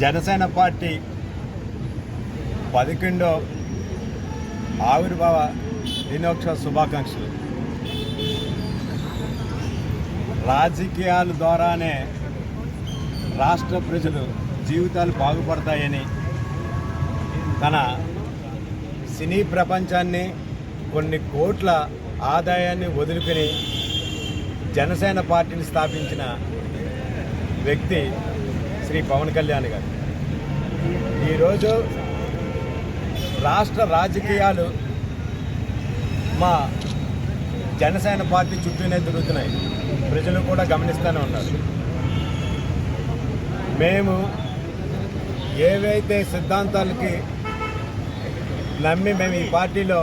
Janasena party పదకొండో ఆవిర్భావ దినోత్సవ శుభాకాంక్షలు. రాజకీయాల ద్వారానే రాష్ట్ర ప్రజలు జీవితాలు బాగుపడతాయని తన సినీ ప్రపంచాన్ని కొన్ని కోట్ల ఆదాయాన్ని వదులుకుని జనసేన పార్టీని స్థాపించిన వ్యక్తి శ్రీ పవన్ కళ్యాణ్ గారు. ఈరోజు రాష్ట్ర రాజకీయాలు మా జనసేన పార్టీ చుట్టూనే తిరుగుతున్నాయి. ప్రజలు కూడా గమనిస్తూనే ఉన్నారు. మేము ఏవైతే సిద్ధాంతాలకి నమ్మి మేము ఈ పార్టీలో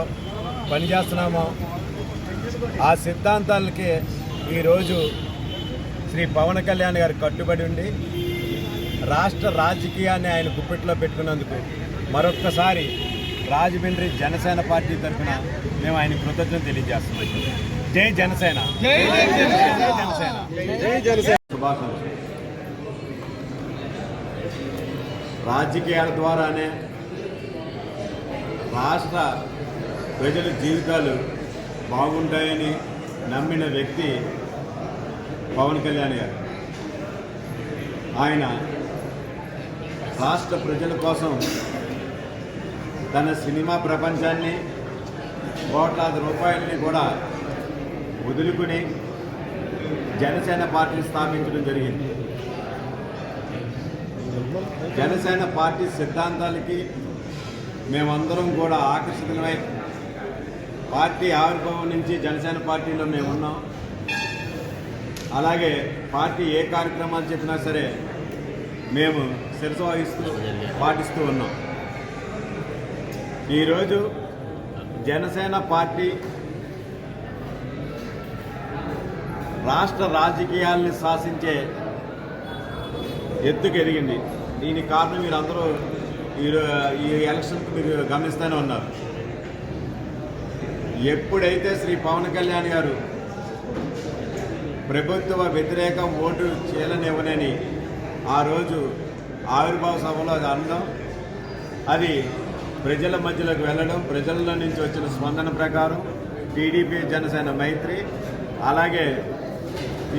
పనిచేస్తున్నామో ఆ సిద్ధాంతాలకి ఈరోజు శ్రీ పవన్ కళ్యాణ్ గారు కట్టుబడి ఉండి రాష్ట్ర రాజకీయాన్ని ఆయన గుప్పెట్లో పెట్టుకున్నందుకు మరొక్కసారి రాజమండ్రి జనసేన పార్టీ తరఫున మేము ఆయన కృతజ్ఞత తెలియజేస్తున్నాం. జై జనసేన. జై జనసేన. జై జనసేన. శుభాకాంక్షలు. రాజకీయాల ద్వారానే రాష్ట్ర ప్రజల జీవితాలు బాగుంటాయని నమ్మిన వ్యక్తి పవన్ కళ్యాణ్ గారు. ఆయన రాష్ట్ర ప్రజల కోసం తన సినిమా ప్రపంచాన్ని కోట్లాది రూపాయలని కూడా వదులుకుని జనసేన పార్టీని స్థాపించడం జరిగింది. జనసేన పార్టీ సిద్ధాంతాలకి మేమందరం కూడా ఆకర్షితమై పార్టీ ఆవిర్భావం నుంచి జనసేన పార్టీలో మేము ఉన్నాం అలాగే పార్టీ ఏ కార్యక్రమాలు చెప్పినా సరే మేము శిరసాగిస్తూ పాటిస్తూ ఉన్నాం. ఈరోజు జనసేన పార్టీ రాష్ట్ర రాజకీయాల్ని శాసించే ఎత్తుకు ఎదిగింది. దీనికి కారణం మీరందరూ ఈ ఈ ఎలక్షన్కి మీరు గమనిస్తూనే ఉన్నారు. ఎప్పుడైతే శ్రీ పవన్ కళ్యాణ్ గారు ప్రభుత్వ వ్యతిరేక ఓటు చేయలనివ్వనని ఆ రోజు ఆవిర్భావ సభలో అది అనడం అది ప్రజల మధ్యలోకి వెళ్ళడం ప్రజల నుంచి వచ్చిన స్పందన ప్రకారం టీడీపీ జనసేన మైత్రి. అలాగే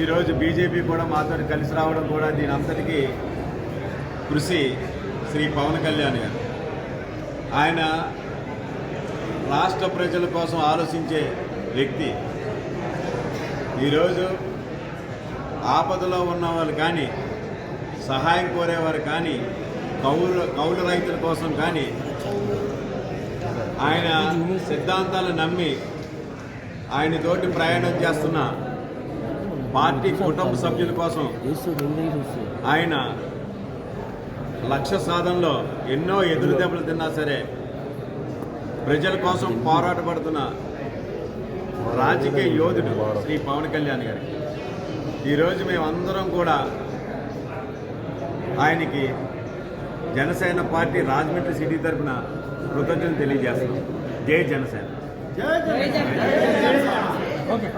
ఈరోజు బీజేపీ కూడా మాతో కలిసి రావడం కూడా దీని అంతటికీ కృషి శ్రీ పవన్ కళ్యాణ్ గారు. ఆయన రాష్ట్ర ప్రజల కోసం ఆలోచించే వ్యక్తి. ఈరోజు ఆపదలో ఉన్నవాళ్ళు కానీ సహాయం కోరేవారు కానీ కౌలు కౌలు రైతుల కోసం కానీ ఆయన సిద్ధాంతాలు నమ్మి ఆయన తోటి ప్రయాణం చేస్తున్న పార్టీ కుటుంబ సభ్యుల కోసం ఆయన లక్ష్య సాధనలో ఎన్నో ఎదురు దెబ్బలు తిన్నా సరే ప్రజల కోసం పోరాటపడుతున్న రాజకీయ యోధుడు శ్రీ పవన్ కళ్యాణ్ గారికి ఈరోజు మేమందరం కూడా ఆయనకి జనసేన పార్టీ రాజమండ్రి సిటీ తరఫున కృతజ్ఞతలు తెలియజేస్తున్నాం. జై జనసేన. ఓకే.